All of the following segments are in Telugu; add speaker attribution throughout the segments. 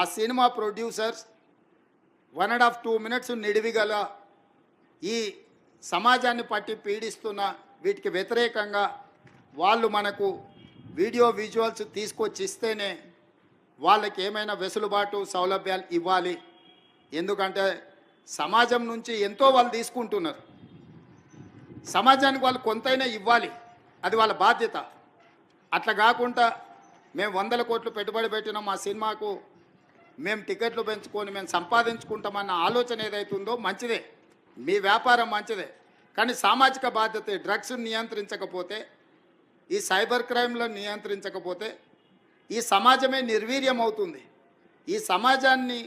Speaker 1: ఆ cinema producers one and half two minutes నిడివిగల ఈ సమాజాన్ని పట్టి పీడిస్తున్న వీటికి వ్యతిరేకంగా వాళ్ళు మనకు వీడియో విజువల్స్ తీసుకొచ్చి ఇస్తేనే వాళ్ళకి ఏమైనా వెసులుబాటు సౌలభ్యాలు ఇవ్వాలి. ఎందుకంటే సమాజం నుంచి ఎంతో వాళ్ళు తీసుకుంటున్నారు. సమాజానికి వాళ్ళు కొంతైనా ఇవ్వాలి. అది వాళ్ళ బాధ్యత. అట్లా కాకుండా మేము వందల కోట్లు పెట్టుబడి పెట్టినాం మా సినిమాకు. మేము టికెట్లు పెంచుకొని మేము సంపాదించుకుంటామన్న ఆలోచన ఏదైతుందో మంచిదే. మీ వ్యాపారం మంచిదే. కానీ సామాజిక బాధ్యత డ్రగ్స్ నియంత్రించకపోతే ఈ సైబర్ క్రైమ్లో నియంత్రించకపోతే ఈ సమాజమే నిర్వీర్యం అవుతుంది. ఈ సమాజాన్ని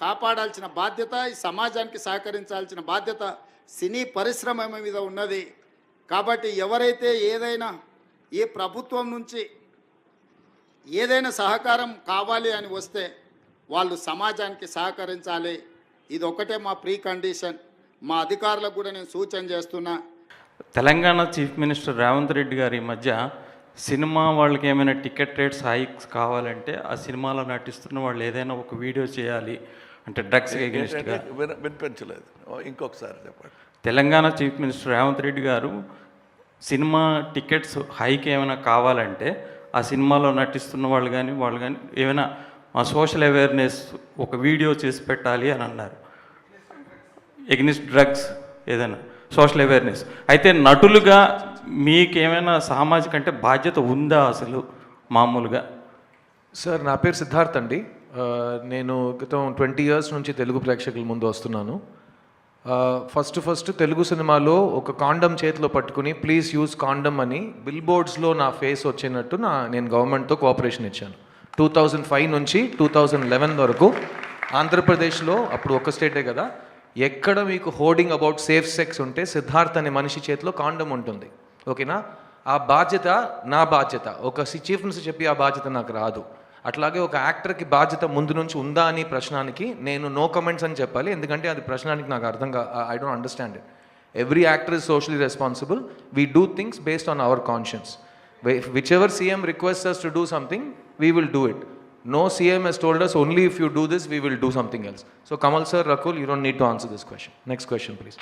Speaker 1: కాపాడాల్సిన బాధ్యత ఈ సమాజానికి సహకరించాల్సిన బాధ్యత సినీ పరిశ్రమ మీద ఉన్నది. కాబట్టి ఎవరైతే ఏదైనా ఈ ప్రభుత్వం నుంచి ఏదైనా సహకారం కావాలి అని వస్తే వాళ్ళు సమాజానికి సహకరించాలి. ఇది ఒకటే మా ప్రీ కండిషన్ మా అధికారులకు కూడా నేను సూచన చేస్తున్నా.
Speaker 2: తెలంగాణ చీఫ్ మినిస్టర్ రేవంత్ రెడ్డి గారి ఈ మధ్య సినిమా వాళ్ళకి ఏమైనా టికెట్ రేట్స్ హైక్స్ కావాలంటే ఆ సినిమాలో నటిస్తున్న వాళ్ళు ఏదైనా ఒక వీడియో చేయాలి. అంటే డ్రగ్స్
Speaker 3: వినిపించలేదు. ఇంకొకసారి చెప్పండి.
Speaker 2: తెలంగాణ చీఫ్ మినిస్టర్ రేవంత్ రెడ్డి గారు సినిమా టికెట్స్ హైక్ ఏమైనా కావాలంటే ఆ సినిమాలో నటిస్తున్న వాళ్ళు కానీ వాళ్ళు కానీ ఏమైనా మా సోషల్ అవేర్నెస్ ఒక వీడియో చేసి పెట్టాలి అని అన్నారు. ఎగ్నిస్ట్ డ్రగ్స్ ఏదైనా సోషల్ అవేర్నెస్. అయితే నటులుగా మీకేమైనా సామాజిక అంటే బాధ్యత ఉందా అసలు మామూలుగా?
Speaker 4: సార్ నా పేరు సిద్ధార్థ్ అండి. నేను క్రితం ట్వంటీ ఇయర్స్ నుంచి తెలుగు ప్రేక్షకుల ముందు వస్తున్నాను. ఫస్ట్ ఫస్ట్ తెలుగు సినిమాలో ఒక కాండం చేతిలో పట్టుకుని ప్లీజ్ యూజ్ కాండం అని బిల్ బోర్డ్స్లో నా ఫేస్ వచ్చినట్టు నా నేను గవర్నమెంట్తో కోఆపరేషన్ ఇచ్చాను. టూ థౌజండ్ ఫైవ్ నుంచి టూ థౌజండ్ లెవెన్ వరకు ఆంధ్రప్రదేశ్లో అప్పుడు ఒక స్టేటే కదా ఎక్కడ మీకు హోర్డింగ్ అబౌట్ సేఫ్ సెక్స్ ఉంటే సిద్ధార్థ్ అనే మనిషి చేతిలో కాండం ఉంటుంది. ఓకేనా? ఆ బాధ్యత నా బాధ్యత. ఒక చీఫ్ మినిస్టర్ చెప్పి ఆ బాధ్యత నాకు రాదు. అట్లాగే ఒక యాక్టర్కి బాధ్యత ముందు నుంచి ఉందా అని ప్రశ్నానికి నేను నో కమెంట్స్ అని చెప్పాలి. ఎందుకంటే అది ప్రశ్నానికి నాకు అర్థం కా I don't understand it. Every actor is socially responsible. We do things based on our conscience. Whichever CM request us to do something we will do it. No CM has told us only if you do this, we will do something else. So Kamal sir, Rakul, you don't need to answer this question. Next question, please.